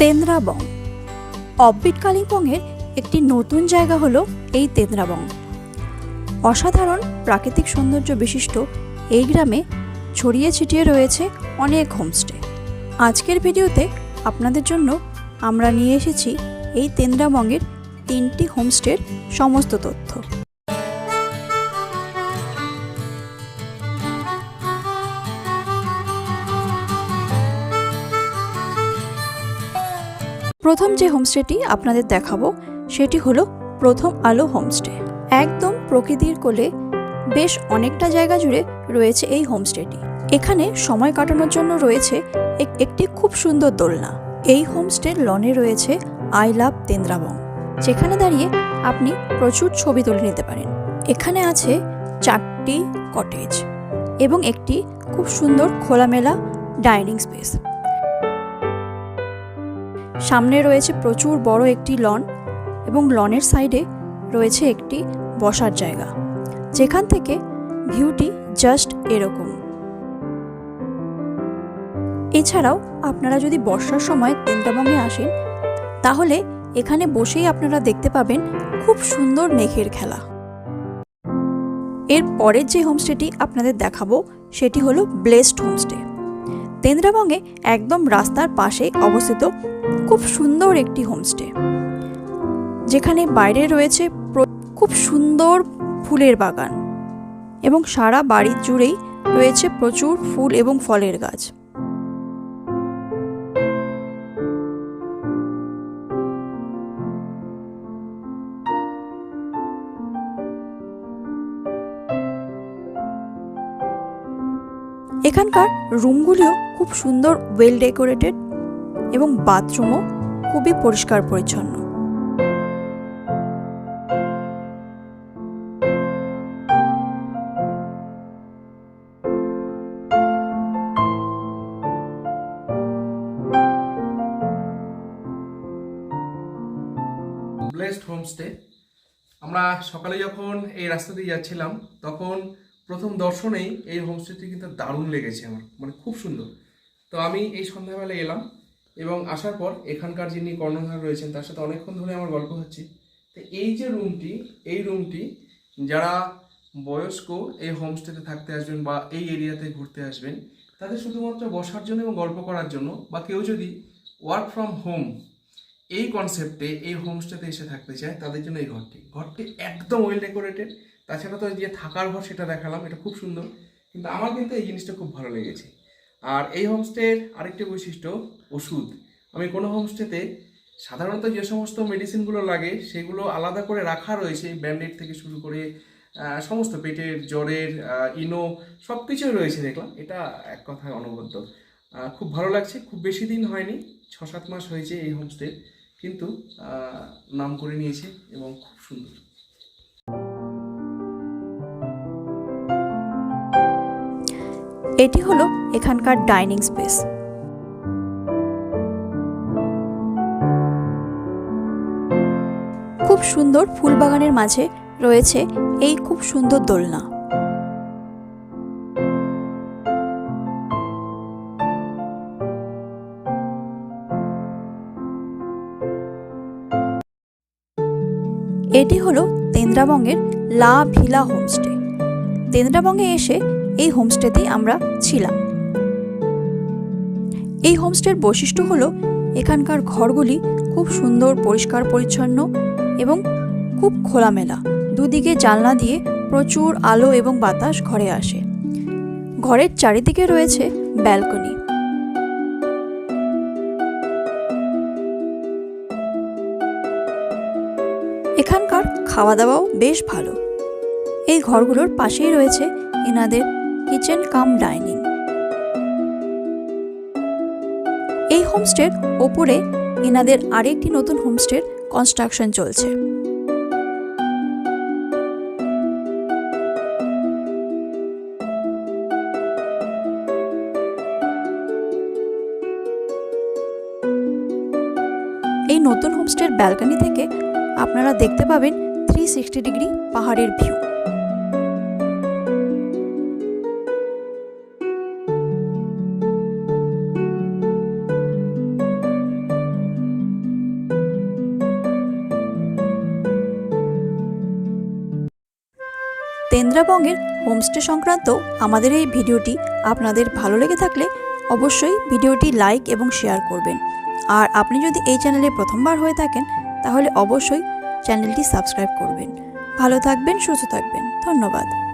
তেন্দ্রাবং। Offbeat কালিম্পংয়ের একটি নতুন জায়গা হলো এই তেন্দ্রাবং। অসাধারণ প্রাকৃতিক সৌন্দর্য বিশিষ্ট এই গ্রামে ছড়িয়ে ছিটিয়ে রয়েছে অনেক হোমস্টে। আজকের ভিডিওতে আপনাদের জন্য আমরা নিয়ে এসেছি এই তেন্দ্রাবঙ্গের তিনটি হোমস্টের সমস্ত তথ্য। প্রথম যে হোমস্টেটি আপনাদের দেখাবো, সেটি হলো প্রথম আলো হোমস্টে। একদম প্রকৃতির কোলে বেশ অনেকটা জায়গা জুড়ে রয়েছে এই হোমস্টেটি। এখানে সময় কাটানোর জন্য রয়েছে একটি খুব সুন্দর দোলনা। এই হোমস্টের লনে রয়েছে আই লাভ তেন্দ্রাবং, যেখানে দাঁড়িয়ে আপনি প্রচুর ছবি তুলে নিতে পারেন। এখানে আছে চারটি কটেজ এবং একটি খুব সুন্দর খোলামেলা ডাইনিং স্পেস। সামনে রয়েছে প্রচুর বড় একটি লন এবং লনের সাইডে রয়েছে একটি বসার জায়গা। যেখান থেকে ভিউটি জাস্ট এরকম। এছাড়াও আপনারা যদি বর্ষার সময় তেন্তাবঙ্গে আসেন, তাহলে এখানে বসেই আপনারা দেখতে পাবেন খুব সুন্দর মেঘের খেলা। এর পরের যে হোমস্টেটি আপনাদের দেখাবো, সেটি হলো ব্লেসড হোমস্টে। তেন্দ্রাবঙ্গে একদম রাস্তার পাশে অবস্থিত খুব সুন্দর একটি হোমস্টে। যেখানে বাইরে রয়েছে খুব সুন্দর ফুলের বাগান এবং সারা বাড়ি জুড়েই রয়েছে প্রচুর ফুল এবং ফলের গাছ। এখানকার রুমগুলিও খুব সুন্দর ওয়েল ডেকোরেটেড এবং বাথরুমও খুবই পরিষ্কার পরিচ্ছন্ন। হোমস্টে আমরা সকালে যখন এই রাস্তা দিয়ে যাচ্ছিলাম, তখন প্রথম দর্শনেই এই হোমস্টেটি কিন্তু দারুণ লেগেছে আমার। মানে খুব সুন্দর। তো আমি এই সন্ধ্যাবেলা এলাম এবং আসার পর এখানকার যিনি কর্ণধার রয়েছেন, তার সাথে অনেকক্ষণ ধরে আমার গল্প হচ্ছে। তো এই যে রুমটি, এই রুমটি যারা বয়স্ক এই হোমস্টেতে থাকতে আসবেন বা এই এরিয়াতে ঘুরতে আসবেন, তাদের শুধুমাত্র বসার জন্য এবং গল্প করার জন্য বা কেউ যদি ওয়ার্ক ফ্রম হোম এই কনসেপ্টে এই হোমস্টেতে এসে থাকতে চায়, তাদের জন্য এই ঘরটি। ঘরটি একদম ওয়েল ডেকোরেটেড তাছাড়া তো যে থাকার ঘর সেটা দেখালাম, এটা খুব সুন্দর। কিন্তু আমার কিন্তু এই জিনিসটা খুব ভালো লেগেছে। আর এই হোমস্টের আরেকটি বৈশিষ্ট্য, ওষুধ। আমি কোনো হোমস্টেতে সাধারণত যে সমস্ত মেডিসিনগুলো লাগে, সেগুলো আলাদা করে রাখা রয়েছে ব্যান্ডেড থেকে শুরু করে সমস্ত পেটের, জ্বরের ইনো সব কিছুই রয়েছে দেখলাম। এটা এক কথায় অনবদ্য। খুব ভালো লাগছে, খুব বেশি দিন হয়নি ছ সাত মাস হয়েছে এই হোমস্টে কিন্তু নাম করে নিয়েছে এবং খুব সুন্দর। এটি হলো এখানকার ডাইনিং স্পেস। খুব সুন্দর ফুলবাগানের মাঝে রয়েছে এই খুব সুন্দর দোলনা। এটি হলো তেন্দ্রাবঙ্গের লা ভিলা হোমস্টে। তেন্দ্রাবঙ্গে এসে এই হোমস্টেতেই আমরা ছিলাম। এই হোমস্টের বৈশিষ্ট্য হলো এখানকার ঘরগুলি খুব সুন্দর, পরিষ্কার, পরিচ্ছন্ন এবং খুব খোলামেলা। দুদিকে জানলা দিয়ে প্রচুর আলো এবং বাতাস ঘরে আসে। ঘরের চারিদিকে রয়েছে ব্যালকনি। এখানকার খাওয়া দাওয়াও বেশ ভালো। এই ঘরগুলোর পাশেই রয়েছে এনাদের কিচেন কাম ডাইনিং। এই হোমস্টের ওপরে এনাদের আরেকটি নতুন হোমস্টের কনস্ট্রাকশন চলছে। এই নতুন হোমস্টের ব্যালকনি থেকে আপনারা দেখতে পাবেন থ্রি সিক্সটি ডিগ্রি পাহাড়ের ভিউ তেন্দ্রাবঙ্গের হোমস্টে সংক্রান্ত আমাদের এই ভিডিওটি আপনাদের ভালো লেগে থাকলে অবশ্যই ভিডিওটি লাইক এবং শেয়ার করবেন। আর আপনি যদি এই চ্যানেলে প্রথমবার হয়ে থাকেন, তাহলে অবশ্যই চ্যানেলটি সাবস্ক্রাইব করবেন। ভালো থাকবেন, সুস্থ থাকবেন। ধন্যবাদ।